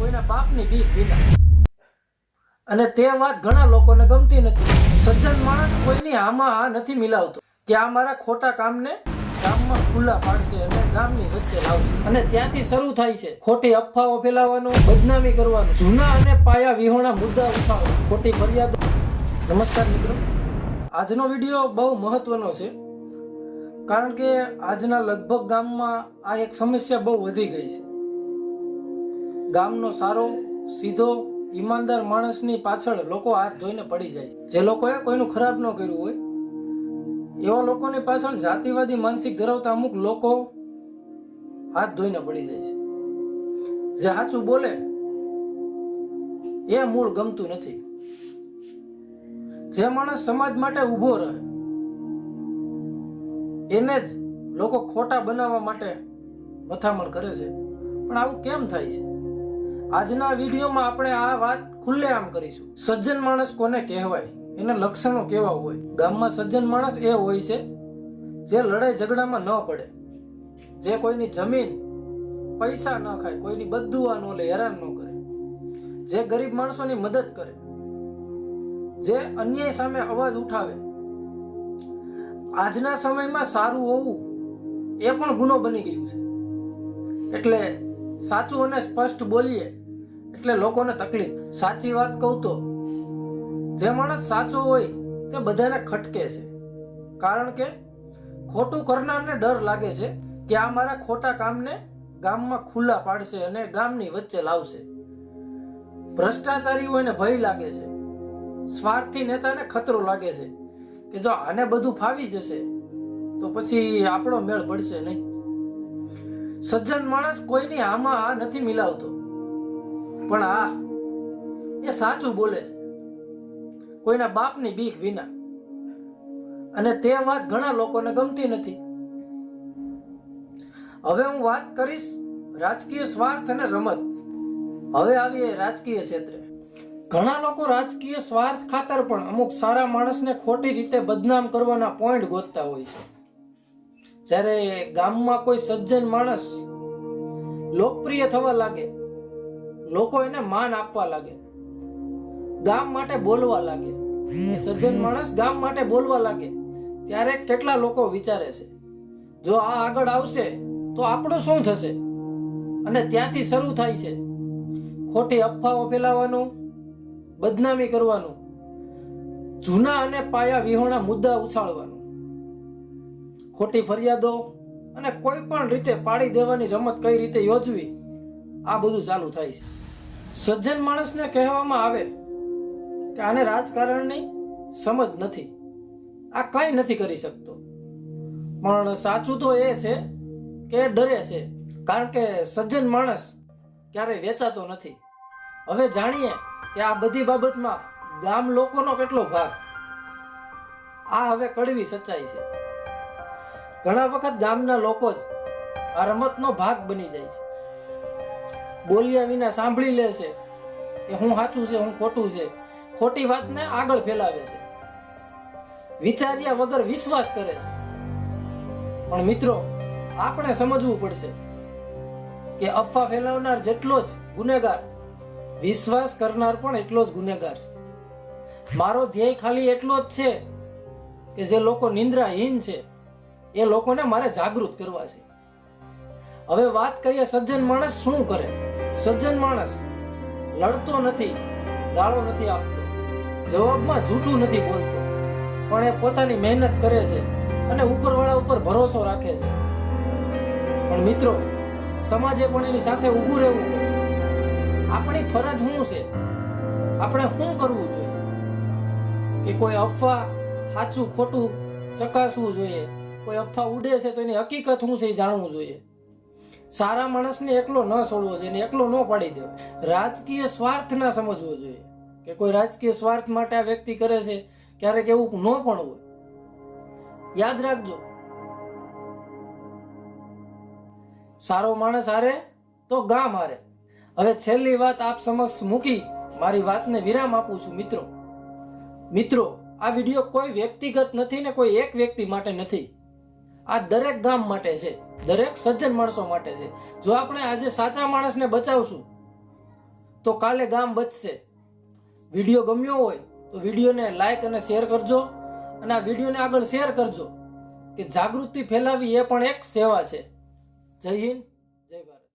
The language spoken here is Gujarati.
કોઈના પાપની બીક વિના. અને તે વાત ઘણા લોકોને ગમતી નથી. સજ્જન માણસ કોઈની આમાં નથી મિલાવતો કે આ મારા ખોટા કામને ગામમાં ખુલ્લા પાડશે અને ગામની વચ્ચે લાવશે. અને ત્યાંથી શરૂ થાય છે ખોટી અફવાઓ ફેલાવવાનું, બદનામી કરવાનું, જૂના અને પાયા વિહોણા મુદ્દા ઉઠાવો ખોટી ફરિયાદો. નમસ્કાર મિત્રો. આજનો વીડિયો બહુ મહત્વનો છે. કારણ કે આજના લગભગ ગામમાં આ એક સમસ્યા બહુ વધી ગઈ છે. ગામનો સારો, સીધો, ઈમાનદાર માણસની પાછળ લોકો હાથ ધોઈને પડી જાય. જે લોકોએ કોઈનું ખરાબ ન કર્યું હોય, એવા લોકોની પાછળ જાતિવાદી માનસિક ધરાવતા અમુક લોકો હાથ ધોઈને પડી જાય છે. જે સાચું બોલે, એ મૂળ ગમતું નથી. જે માણસ સમાજ માટે ઊભો રહે, એને જ લોકો ખોટા બનાવવા માટે મથામણ કરે છે. પણ આવું કેમ થાય છે? આજના વિડીયોમાં આપણે આ વાત ખુલ્લેઆમ કરીશું. સજ્જન માણસ કોને કહેવાય? એના લક્ષણો કેવા હોય? ગામમાં સજ્જન માણસ એ હોય છે, જે લડાઈ ઝઘડામાં ન પડે. જે કોઈની જમીન પૈસા ન ખાય, કોઈની બદુઆ ન લે, હેરાન ન કરે. જે ગરીબ માણસોની મદદ કરે. જે અન્યાય સામે અવાજ ઉઠાવે. આજના સમયમાં સારું હોવું એ પણ ગુનો બની ગયું છે. એટલે સાચું અને સ્પષ્ટ બોલીએ એટલે લોકોને તકલીફ. સાચી વાત કહું તો, જે માણસ સાચો હોય તે બધાને ખટકે છે. કારણ કે ખોટું કરનારને ડર લાગે છે કે આ મારા ખોટા કામને ગામમાં ખુલ્લા પાડશે અને ગામની વચ્ચે લાવશે. ભ્રષ્ટાચારીઓને ભય લાગે છે. સ્વાર્થી નેતાને ખતરો લાગે છે કે જો આને બધું ફાવી જશે તો પછી આપણો મેળ પડશે નહીં. સજ્જન માણસ કોઈની આમાં નથી મિલાવતો. પણ આ, એ સાચું બોલે છે. કોઈના બાપની બીક વિના. અને તે વાત ઘણા લોકોને ગમતી નથી. હવે હું વાત કરીશ રાજકીય સ્વાર્થ અને રમત. હવે આવીએ રાજકીય ક્ષેત્રે. ઘણા લોકો રાજકીય સ્વાર્થ ખાતર પણ અમુક સારા માણસને ખોટી રીતે બદનામ કરવાના પોઈન્ટ ગોતતા હોય છે. જ્યારે ગામમાં કોઈ સજ્જન માણસ લોકપ્રિય થવા લાગે, લોકો એને માન આપવા લાગે, ગામ માટે બોલવા લાગે, એ સજ્જન માણસ ગામ માટે બોલવા લાગે, ત્યારે કેટલા લોકો વિચારે છે? જો આ આગળ આવશે, તો આપણું શું થશે? અને ત્યાંથી શરૂ થાય છે. ખોટી અફવાઓ ફેલાવવાનું બદનામી કરવાનું, જૂના અને પાયા વિહોણા મુદ્દા ઉછાળવાનું. ખોટી ફરિયાદો અને કોઈ પણ રીતે પાડી દેવાની રમત કઈ રીતે યોજવી, આ બધું ચાલુ થાય છે. સજ્જન માણસને કહેવામાં આવે કે આને રાજકારણની સમજ નથી. આ કંઈ નથી કરી શકતો. પણ સાચું તો એ છે કે ડરે છે, કારણ કે સજ્જન માણસ ક્યારેય વેચાતો નથી. હવે જાણીએ કે આ બધી બાબતમાં ગામ લોકોનો કેટલો ભાગ. આ હવે કડવી સચ્ચાઈ છે. ઘણા વખત ગામના લોકો જ આ રમતનો ભાગ બની જાય છે. બોલ્યા વિના સાંભળી લે છે કે હું સાચું છે, હું ખોટું છે. ખોટી વાતને આગળ ફેલાવે છે. વિચાર્યા વગર વિશ્વાસ કરે છે. પણ મિત્રો, આપણે સમજવું પડશે કે અફવા ફેલાવનાર જેટલો જ ગુનેગાર, વિશ્વાસ કરનાર પણ એટલો જ ગુનેગાર છે. મારો ધ્યેય ખાલી એટલો જ છે કે જે લોકો નિંદ્રાહીન છે. એ લોકોને મારે જાગૃત કરવા છે. હવે વાત કરીએ સજ્જન માણસ શું કરે? સજ્જન માણસ લડતો નથી, ગાળો નથી આપતો, જવાબમાં જૂઠું નથી બોલતો, પણ એ પોતાની મહેનત કરે છે અને ઉપરવાળા ઉપર ભરોસો રાખે છે. પણ મિત્રો, સમાજે પણ એની સાથે ઊભું રહેવું આપણી ફરજ શું છે? આપણે શું કરવું જોઈએ? કે કોઈ અફવા, સાચું ખોટું ચકાસવું જોઈએ? કોઈ અફવા ઉડે છે તો એની હકીકત શું છે એ જાણવું જોઈએ. સારા માણસને એકલો ન છોડવો જોઈએ એકલો ન પાડી દેવો. રાજકીય સ્વાર્થ ના સમજવો જોઈએ. કે કોઈ રાજકીય સ્વાર્થ માટે આ વ્યક્તિ કરે છે, ક્યારેક એવું ન પણ હોય. યાદ રાખજો. સારો માણસ હારે તો ગામ હારે. હવે છેલ્લી વાત આપ સમક્ષ મૂકી મારી વાતને વિરામ આપું છું, મિત્રો. મિત્રો, આ વીડિયો કોઈ વ્યક્તિગત નથી ને કોઈ એક વ્યક્તિ માટે નથી. આ દરેક ગામ માટે છે. દરેક સજ્જન માણસો માટે છે. જો આપણે આજે સાચા માણસને બચાવશું, તો કાલે ગામ બચશે. વીડિયો ગમ્યો હોય, તો વિડીયોને લાઈક અને શેર કરજો અને આ વિડીયોને આગળ શેર કરજો કે જાગૃતિ ફેલાવી એ પણ એક સેવા છે. જય હિન્દ.